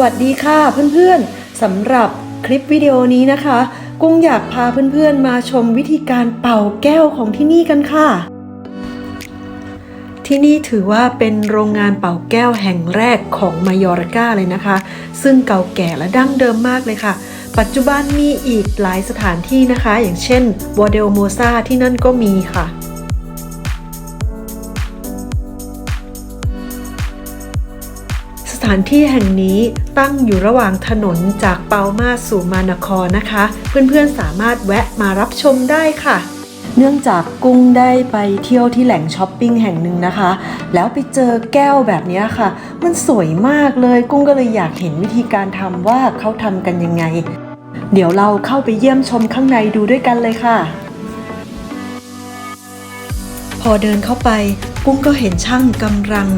วัสดีค่ะเพื่อนๆสำหรับคลิปวิดีโอนี้นะคะ กุ้งอยากพาเพื่อนๆมาชมวิธีการเป่าแก้วของที่นี่กันค่ะ ที่นี่ถือว่าเป็นโรงงานเป่าแก้วแห่งแรกของมายอร์กาเลยนะคะ ซึ่งเก่าแก่และดั้งเดิมมากเลยค่ะ ปัจจุบันมีอีกหลายสถานที่นะคะ อย่างเช่นวอเดลโมซาที่นั่นก็มีค่ะ ถานที่แห่งนี้ตั้งอยู่ระหว่างถนนจากเปามาสู่มานครนะคะ เพื่อนๆสามารถแวะมารับชมได้ค่ะ เนื่องจากกุ้งได้ไปเที่ยวที่แหล่งช้อปปิ้งแห่งหนึ่งนะคะ แล้วไปเจอแก้วแบบนี้ค่ะ มันสวยมากเลยกุ้งก็เลยอยากเห็นวิธีการทำว่าเขาทำกันยังไง เดี๋ยวเราเข้าไปเยี่ยมชมข้างในดูด้วยกันเลยค่ะ พอเดินเข้าไปกุ้งก็เห็นช่างกำลัง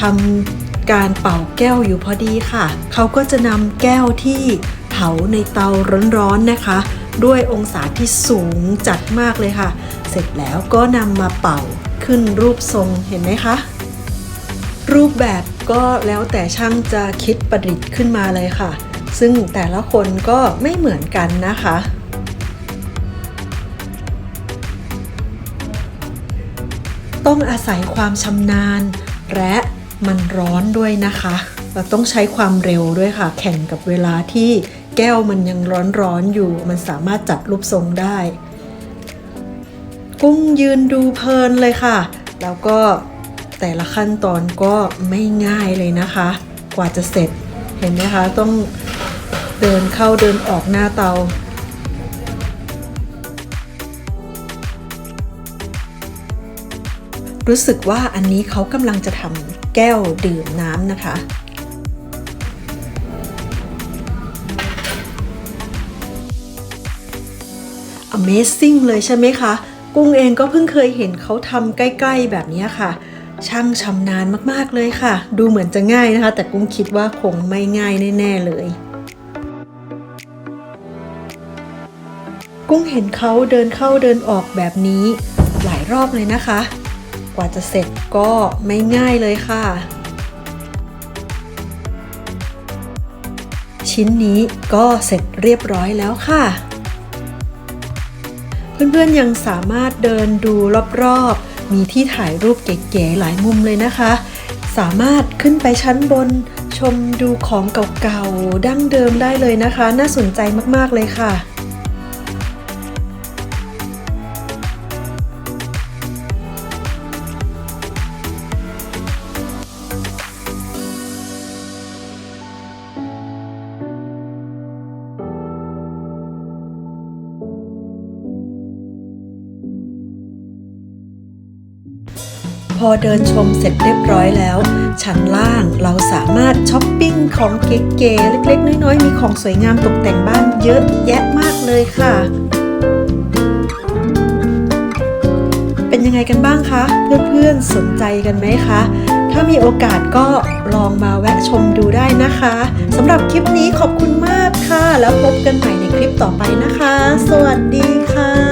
ทำ การเป่าแก้วอยู่พอดีค่ะ เขาก็จะนำแก้วที่เผาในเตาร้อนๆนะคะ ด้วยองศาที่สูงจัดมากเลยค่ะ เสร็จแล้วก็นำมาเป่าขึ้นรูปทรงเห็นไหมคะ รูปแบบก็แล้วแต่ช่างจะคิดประดิษฐ์ขึ้นมาเลยค่ะ ซึ่งแต่ละคนก็ไม่เหมือนกันนะคะต้องอาศัยความชำนาญ และ มันร้อนด้วยนะคะ เราต้องใช้ความเร็วด้วยค่ะ แข่งกับเวลาที่แก้วมันยังร้อนๆอยู่ มันสามารถจัดรูปทรงได้ กุ้งยืนดูเพลินเลยค่ะ แล้วก็แต่ละขั้นตอนก็ไม่ง่ายเลยนะคะ กว่าจะเสร็จเห็นไหมคะ ต้องเดินเข้าเดินออกหน้าเตารู้สึกว่าอันนี้เขากำลังจะทำ แก้วดื่มน้ำนะคะ Amazing เลยใช่ไหมคะ กุ้งเองก็เพิ่งเคยเห็นเขาทำใกล้ๆแบบนี้ค่ะ ช่างชำนาญมากๆเลยค่ะ ดูเหมือนจะง่ายนะคะ แต่กุ้งคิดว่าคงไม่ง่ายแน่ๆเลยกุ้งเห็นเขาเดินเข้าเดินออกแบบนี้หลายรอบเลยนะคะ กว่าจะเสร็จก็ไม่ง่ายเลยค่ะ ชิ้นนี้ก็เสร็จเรียบร้อยแล้วค่ะ เพื่อนๆยังสามารถเดินดูรอบๆ มีที่ถ่ายรูปเก๋ๆหลายมุมเลยนะคะ สามารถขึ้นไปชั้นบนชมดูของเก่าๆ ดั้งเดิมได้เลยนะคะ น่าสนใจมากๆเลยค่ะ พอเดินชมเสร็จเรียบร้อยแล้ว ชั้นล่างเราสามารถช้อปปิ้งของเก๋ๆเล็กๆ น้อยๆ มีของสวยงามตกแต่งบ้านเยอะแยะมากเลยค่ะ เป็นยังไงกันบ้างคะ เพื่อนๆสนใจกันไหมคะ ถ้ามีโอกาสก็ลองมาแวะชมดูได้นะคะสำหรับคลิปนี้ขอบคุณมากค่ะ แล้วพบกันใหม่ในคลิปต่อไปนะคะ สวัสดีค่ะ